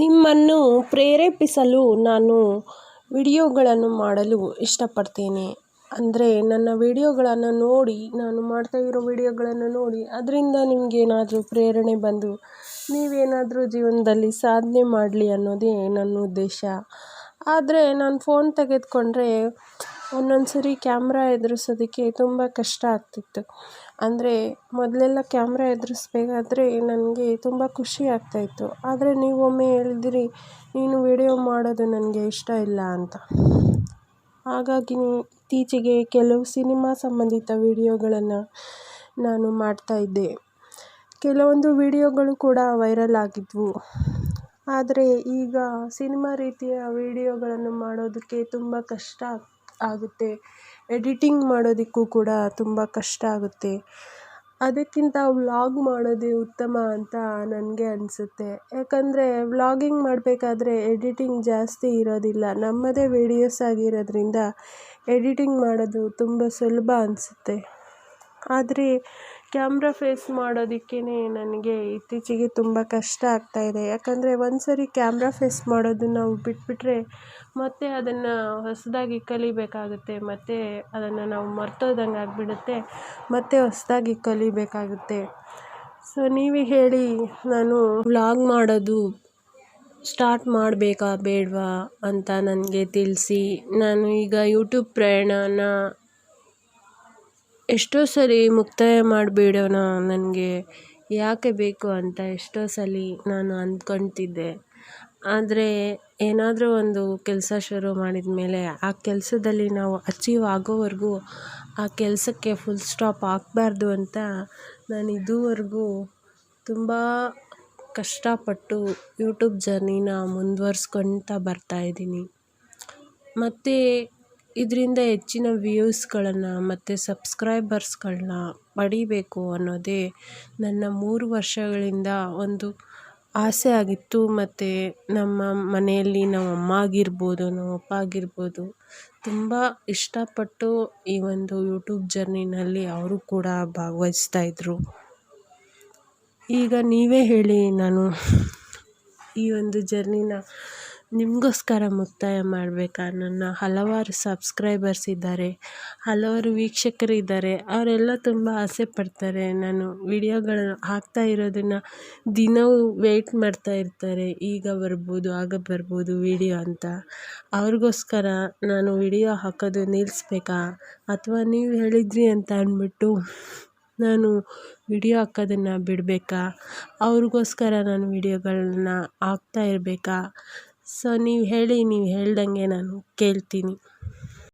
ನಿಮ್ಮನ್ನು ಪ್ರೇರೇಪಿಸಲು ನಾನು ವಿಡಿಯೋಗಳನ್ನು ಮಾಡಲು ಇಷ್ಟಪಡ್ತೇನೆ. ಅಂದರೆ ನನ್ನ ವಿಡಿಯೋಗಳನ್ನು ನೋಡಿ, ನಾನು ಮಾಡ್ತಾ ಇರೋ ವಿಡಿಯೋಗಳನ್ನು ನೋಡಿ, ಅದರಿಂದ ನಿಮಗೇನಾದರೂ ಪ್ರೇರಣೆ ಬಂದು ನೀವೇನಾದರೂ ಜೀವನದಲ್ಲಿ ಸಾಧನೆ ಮಾಡಲಿ ಅನ್ನೋದೇ ನನ್ನ ಉದ್ದೇಶ. ಆದರೆ ನಾನು ಫೋನ್ ತೆಗೆದುಕೊಂಡ್ರೆ ಒಂದೊಂದು ಸರಿ ಕ್ಯಾಮ್ರಾ ಎದುರಿಸೋದಕ್ಕೆ ತುಂಬ ಕಷ್ಟ ಆಗ್ತಿತ್ತು. ಅಂದರೆ ಮೊದಲೆಲ್ಲ ಕ್ಯಾಮ್ರಾ ಎದುರಿಸ್ಬೇಕಾದ್ರೆ ನನಗೆ ತುಂಬ ಖುಷಿ ಆಗ್ತಾಯಿತ್ತು. ಆದರೆ ನೀವು ಒಮ್ಮೆ ಹೇಳಿದಿರಿ, ನೀನು ವಿಡಿಯೋ ಮಾಡೋದು ನನಗೆ ಇಷ್ಟ ಇಲ್ಲ ಅಂತ. ಹಾಗಾಗಿ ಇತ್ತೀಚೆಗೆ ಕೆಲವು ಸಿನಿಮಾ ಸಂಬಂಧಿತ ವಿಡಿಯೋಗಳನ್ನು ನಾನು ಮಾಡ್ತಾಯಿದ್ದೆ. ಕೆಲವೊಂದು ವಿಡಿಯೋಗಳು ಕೂಡ ವೈರಲ್ ಆಗಿದ್ವು. ಆದರೆ ಈಗ ಸಿನಿಮಾ ರೀತಿಯ ವಿಡಿಯೋಗಳನ್ನು ಮಾಡೋದಕ್ಕೆ ತುಂಬ ಕಷ್ಟ ಆಗುತ್ತೆ. ಎಡಿಟಿಂಗ್ ಮಾಡೋದಕ್ಕೂ ಕೂಡ ತುಂಬ ಕಷ್ಟ ಆಗುತ್ತೆ. ಅದಕ್ಕಿಂತ ವ್ಲಾಗ್ ಮಾಡೋದೇ ಉತ್ತಮ ಅಂತ ನನಗೆ ಅನಿಸುತ್ತೆ. ಯಾಕಂದರೆ ವ್ಲಾಗಿಂಗ್ ಮಾಡಬೇಕಾದ್ರೆ ಎಡಿಟಿಂಗ್ ಜಾಸ್ತಿ ಇರೋದಿಲ್ಲ. ನಮ್ಮದೇ ವೀಡಿಯೋಸ್ ಆಗಿರೋದ್ರಿಂದ ಎಡಿಟಿಂಗ್ ಮಾಡೋದು ತುಂಬ ಸುಲಭ ಅನಿಸುತ್ತೆ. ಆದರೆ ಕ್ಯಾಮ್ರಾ ಫೇಸ್ ಮಾಡೋದಕ್ಕೇ ನನಗೆ ಇತ್ತೀಚೆಗೆ ತುಂಬ ಕಷ್ಟ ಆಗ್ತಾಯಿದೆ ಯಾಕಂದರೆ ಒಂದು ಸರಿ ಕ್ಯಾಮ್ರಾ ಫೇಸ್ ಮಾಡೋದನ್ನು ನಾವು ಬಿಟ್ಬಿಟ್ರೆ ಮತ್ತೆ ಅದನ್ನು ಹೊಸದಾಗಿ ಕಲಿಬೇಕಾಗುತ್ತೆ, ಮತ್ತು ಅದನ್ನು ನಾವು ಮರ್ತೋದಂಗೆ ಆಗಿಬಿಡುತ್ತೆ, ಮತ್ತೆ ಹೊಸದಾಗಿ ಕಲಿಬೇಕಾಗುತ್ತೆ. ಸೊ ನೀವೇ ಹೇಳಿ, ನಾನು ವ್ಲಾಗ್ ಮಾಡೋದು ಸ್ಟಾರ್ಟ್ ಮಾಡಬೇಕಾ ಬೇಡವಾ ಅಂತ ನನಗೆ ತಿಳಿಸಿ. ನಾನು ಈಗ ಯೂಟ್ಯೂಬ್ ಪ್ರಯಾಣನ ಎಷ್ಟೋ ಸರಿ ಮುಕ್ತಾಯ ಮಾಡಿಬಿಡೋಣ, ನನಗೆ ಯಾಕೆ ಬೇಕು ಅಂತ ಎಷ್ಟೋ ಸಲ ನಾನು ಅಂದ್ಕೊತಿದ್ದೆ. ಆದರೆ ಏನಾದರೂ ಒಂದು ಕೆಲಸ ಶುರು ಮಾಡಿದ ಮೇಲೆ ಆ ಕೆಲಸದಲ್ಲಿ ನಾವು ಅಚೀವ್ ಆಗೋವರೆಗೂ ಆ ಕೆಲಸಕ್ಕೆ ಫುಲ್ ಸ್ಟಾಪ್ ಹಾಕ್ಬಾರ್ದು ಅಂತ ನಾನು ಇದುವರೆಗೂ ತುಂಬ ಕಷ್ಟಪಟ್ಟು ಯೂಟ್ಯೂಬ್ ಜರ್ನಿನ ಮುಂದುವರ್ಸ್ಕೊಳ್ತಾ ಬರ್ತಾಯಿದ್ದೀನಿ ಮತ್ತು ಇದರಿಂದ ಹೆಚ್ಚಿನ ವ್ಯೂಸ್ಗಳನ್ನು ಮತ್ತು ಸಬ್ಸ್ಕ್ರೈಬರ್ಸ್ಗಳನ್ನ ಪಡಿಬೇಕು ಅನ್ನೋದೇ ನನ್ನ ಮೂರು ವರ್ಷಗಳಿಂದ ಒಂದು ಆಸೆ ಆಗಿತ್ತು. ಮತ್ತು ನಮ್ಮ ಮನೆಯಲ್ಲಿ ನಮ್ಮ ಅಮ್ಮ ಆಗಿರ್ಬೋದು, ನಮ್ಮ ಅಪ್ಪ ಆಗಿರ್ಬೋದು, ತುಂಬ ಇಷ್ಟಪಟ್ಟು ಈ ಒಂದು ಯೂಟ್ಯೂಬ್ ಜರ್ನಿನಲ್ಲಿ ಅವರು ಕೂಡ ಭಾಗವಹಿಸ್ತಾ ಇದ್ದರು ಈಗ ನೀವೇ ಹೇಳಿ ನಾನು ಈ ಒಂದು ಜರ್ನಿನ ನಿಮಗೋಸ್ಕರ ಮುಕ್ತಾಯ ಮಾಡಬೇಕಾ? ನನ್ನ ಹಲವಾರು ಸಬ್ಸ್ಕ್ರೈಬರ್ಸ್ ಇದ್ದಾರೆ. ಹಲವಾರು ವೀಕ್ಷಕರಿದ್ದಾರೆ ಅವರೆಲ್ಲ ತುಂಬ ಆಸೆ ಪಡ್ತಾರೆ. ನಾನು ವಿಡಿಯೋಗಳನ್ನು ಹಾಕ್ತಾ ಇರೋದನ್ನು ದಿನವೂ ವೆಯ್ಟ್ ಮಾಡ್ತಾ ಇರ್ತಾರೆ. ಈಗ ಬರ್ಬೋದು, ಆಗ ಬರ್ಬೋದು ವಿಡಿಯೋ ಅಂತ. ಅವ್ರಿಗೋಸ್ಕರ ನಾನು ವಿಡಿಯೋ ಹಾಕೋದು ನಿಲ್ಲಿಸ್ಬೇಕಾ ಅಥವಾ ನೀವು ಹೇಳಿದ್ರಿ ಅಂತ ಅಂದ್ಬಿಟ್ಟು ನಾನು ವಿಡಿಯೋ ಹಾಕೋದನ್ನು ಬಿಡಬೇಕಾ? ಅವ್ರಿಗೋಸ್ಕರ ನಾನು ವಿಡಿಯೋಗಳನ್ನ ಹಾಕ್ತಾ ಇರಬೇಕಾ? ಸೊ ನೀವು ಹೇಳಿ ನೀವು ಹೇಳ್ದಂಗೆ ನಾನು ಕೇಳ್ತೀನಿ.